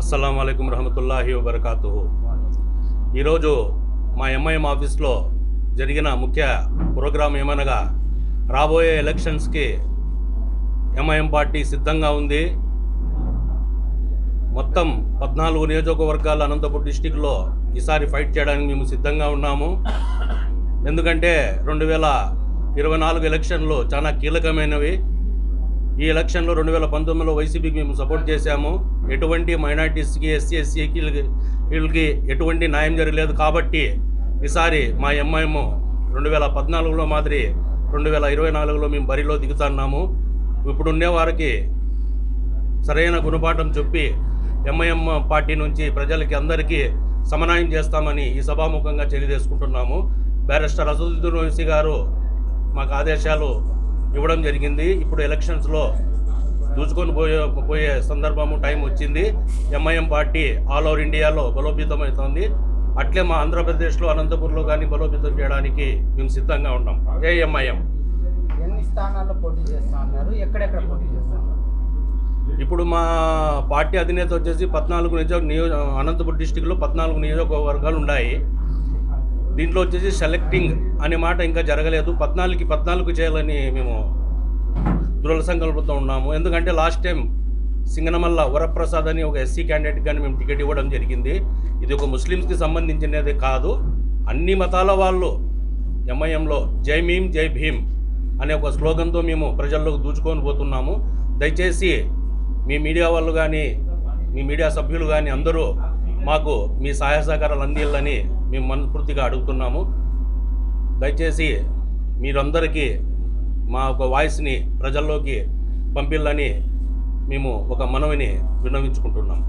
అస్సలం అయికం రహమతుల్లాహి వబర్కాతు ఈరోజు మా ఎంఐఎం ఆఫీస్లో జరిగిన ముఖ్య ప్రోగ్రాం ఏమనగా రాబోయే ఎలక్షన్స్కి ఎంఐఎం పార్టీ సిద్ధంగా ఉంది. మొత్తం పద్నాలుగు నియోజకవర్గాల అనంతపురం డిస్టిక్లో ఈసారి ఫైట్ చేయడానికి మేము సిద్ధంగా ఉన్నాము. ఎందుకంటే రెండు వేల ఇరవై నాలుగు ఎలక్షన్లు చాలా కీలకమైనవి. ఈ ఎలక్షన్లో రెండు వేల పంతొమ్మిదిలో వైసీపీకి మేము సపోర్ట్ చేశాము. ఎటువంటి మైనార్టీస్కి ఎస్సీ ఎస్సీకి వీళ్ళకి ఎటువంటి న్యాయం జరగలేదు కాబట్టి ఈసారి మా ఎంఐఎం రెండు వేల పద్నాలుగులో మాదిరి రెండు వేల ఇరవై నాలుగులో మేము బరిలో దిగుతున్నాము. ఇప్పుడున్నే వారికి సరైన గుణపాఠం చెప్పి ఎంఐఎం పార్టీ నుంచి ప్రజలకి అందరికీ సమన్వయం చేస్తామని ఈ సభాముఖంగా తెలియజేసుకుంటున్నాము. బ్యారిస్టర్ అసదుద్దీన్ ఓవైసీ గారు మాకు ఆదేశాలు ఇవ్వడం జరిగింది. ఇప్పుడు ఎలక్షన్స్లో దూచుకొని పోయే పోయే సందర్భము టైం వచ్చింది. ఎంఐఎం పార్టీ ఆల్ ఓవర్ ఇండియాలో బలోపేతం అవుతుంది అట్లే మా ఆంధ్రప్రదేశ్లో అనంతపూర్లో కానీ బలోపేతం చేయడానికి మేము సిద్ధంగా ఉన్నాం. ఏఎంఐఎం ఎన్ని స్థానాల్లో పోటీ చేస్తా ఉన్నారు ఎక్కడెక్కడ పోటీ చేస్తా ఉన్నారు ఇప్పుడు మా పార్టీ అధినేత వచ్చేసి పద్నాలుగు నియోజక నియోజ అనంతపురం డిస్టిక్లో పద్నాలుగు నియోజకవర్గాలు ఉన్నాయి. దీంట్లో వచ్చేసి సెలెక్టింగ్ అనే మాట ఇంకా జరగలేదు. పద్నాలుగుకి పద్నాలుగు చేయాలని మేము దృఢ సంకల్పంతో ఉన్నాము. ఎందుకంటే లాస్ట్ టైం సింగనమల్ల వరప్రసాద్ అని ఒక ఎస్సీ క్యాండిడేట్ కానీ మేము టికెట్ ఇవ్వడం జరిగింది. ఇది ఒక ముస్లిమ్స్కి సంబంధించినది కాదు. అన్ని మతాల వాళ్ళు ఎంఐఎంలో జై భీమ్ జై భీమ్ అనే ఒక స్లోగన్తో మేము ప్రజల్లోకి దూచుకొని పోతున్నాము. దయచేసి మీ మీడియా వాళ్ళు కానీ మీ మీడియా సభ్యులు కానీ అందరూ మాకు మీ సహాయ సహకారాలు అందిల్లని మేము మనస్ఫూర్తిగా అడుగుతున్నాము. దయచేసి మీరందరికీ మా ఒక వాయిస్ని ప్రజల్లోకి పంపిల్లని మేము ఒక మనవిని విన్నవించుకుంటున్నాం.